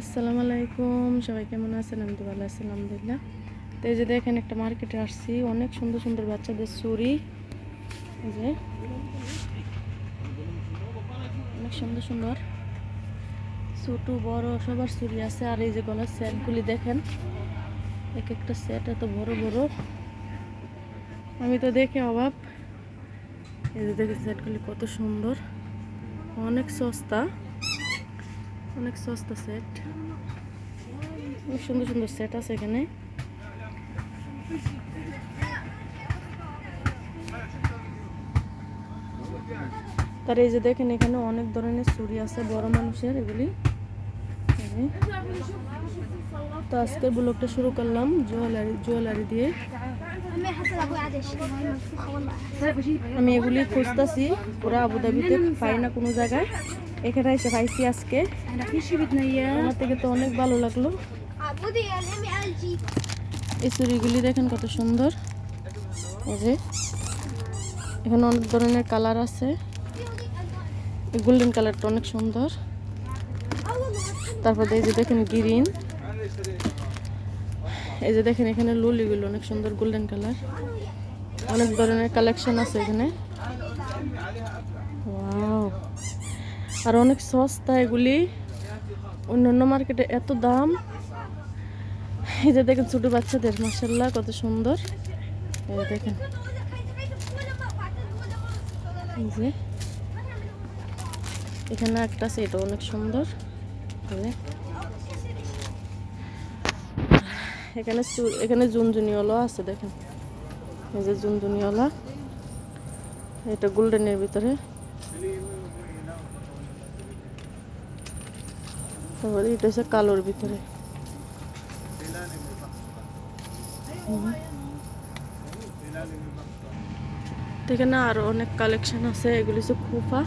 আসসালামু আলাইকুম। সবাই কেমন আছেন? আমি তো আলহামদুলিল্লাহ। তো এই যে দেখেন, একটা মার্কেটে আসছি। অনেক সুন্দর সুন্দর বাচ্চাদের চুরি এই যে, অনেক সুন্দর সুন্দর। ছোট, বড়, সবার চুরি আছে। আর এই যে গলার সেটগুলি দেখেন, এক একটা সেট এত বড় বড়। আমি তো দেখে অভাব এই যে দেখেন, সেটগুলি কত সুন্দর। অনেক সস্তা। অনেক সস্তা সেট অনেক সুন্দর সুন্দর সেট আছে এখানে। তার এই যে দেখেন, এখানে অনেক ধরনের চুরি আছে, বড় মানুষের এগুলি। তো আজকে ব্লগটা শুরু করলাম, জুয়েলারি জুয়েলারি দিয়ে। আমি এগুলি খুঁজতেছি, ওরা আবুধাবিতে পাই না কোনো জায়গায়। এখানে এসে পাইছি আজকে। আমার থেকে তো অনেক ভালো লাগল। এই চুড়িগুলি দেখেন কত সুন্দর। এই এখানে অনেক ধরনের কালার আছে। গোল্ডেন কালারটা অনেক সুন্দর। তারপর এই যে দেখেন গ্রিন। এই যে দেখেন এখানে লুলিগুলো অনেক সুন্দর গোল্ডেন কালার। অনেক ধরনের কালেকশন আছে এখানে। ওয়াও। আর অনেক সস্তা এগুলি। অন্যান্য মার্কেটে এত দাম। এই যে দেখেন ছোট বাচ্চাদের মাসাল্লাহ কত সুন্দর। দেখেন। যে। এখানে একটা আছে এটা অনেক সুন্দর। এখানে এখানে জুনজুনিওয়ালা আছে, দেখেন। এই যে জুনজুনিওয়ালা এটা গোল্ডেনের ভিতরে। তারপরে এটা হচ্ছে কালোর ভিতরে। এখানে আরও অনেক কালেকশন আছে, এগুলি সব খোপা।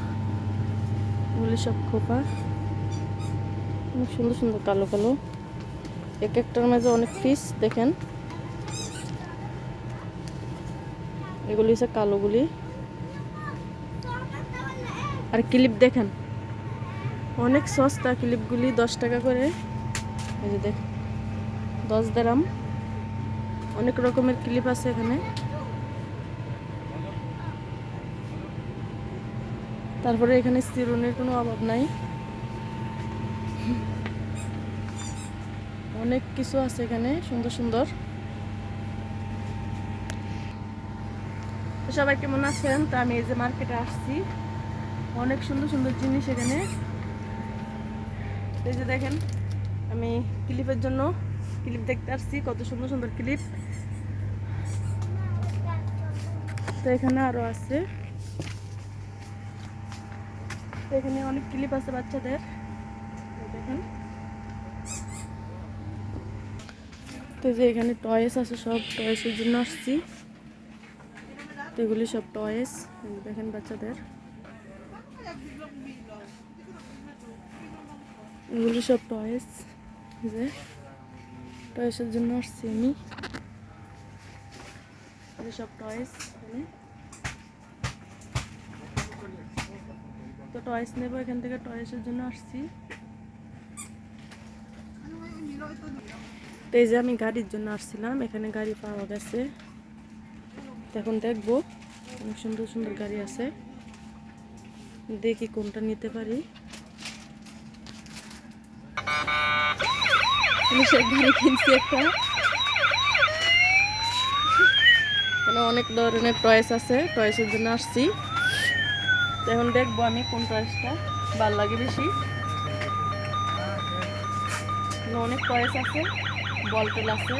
এগুলি সব খোপা। অনেক সুন্দর সুন্দর কালো কালো। এক একটার মাঝে অনেক পিস দেখেন। এগুলি হচ্ছে কালোগুলি। আর ক্লিপ দেখেন। অনেক সস্তা ক্লিপগুলি দশ টাকা করে। এই যে দেখ, দশ দারাম। অনেক রকমের ক্লিপ আছে এখানে। তারপরে এখানে চিরুনির কোনো অভাব নাই। অনেক কিছু আছে এখানে, সুন্দর সুন্দর। সবাই কেমন আছেন? তা আমি এই যে মার্কেটে আসছি। অনেক সুন্দর সুন্দর জিনিস এখানে। এই যে দেখেন, আমি ক্লিপের জন্য ক্লিপ দেখতে আসছি, কত সুন্দর সুন্দর ক্লিপ। তো এখানে আরও আছে। এখানে অনেক ক্লিপ আছে বাচ্চাদের। দেখেন। তো যে এখানে টয়েস আছে, সব টয়েসের জন্য আসছি। তো এগুলি সব টয়েস দেখেন বাচ্চাদের। এগুলি সব টয়েস যে টয়েসের জন্য আসছি আমি। সব টয়েস তো টয়েস নেব, এখান থেকে টয়েসের জন্য আসছি। তো এই যে আমি গাড়ির জন্য আসছিলাম, এখানে গাড়ি পাওয়া গেছে। এখন দেখব, অনেক সুন্দর সুন্দর গাড়ি আছে। দেখি কোনটা নিতে পারি। একটা। এখানে অনেক ধরনের টয়েস আছে টয়েসের জন্য আসছি। এখন দেখব আমি কোন টয়েসটা ভালো লাগে বেশি। অনেক টয়েস আছে বল আছে।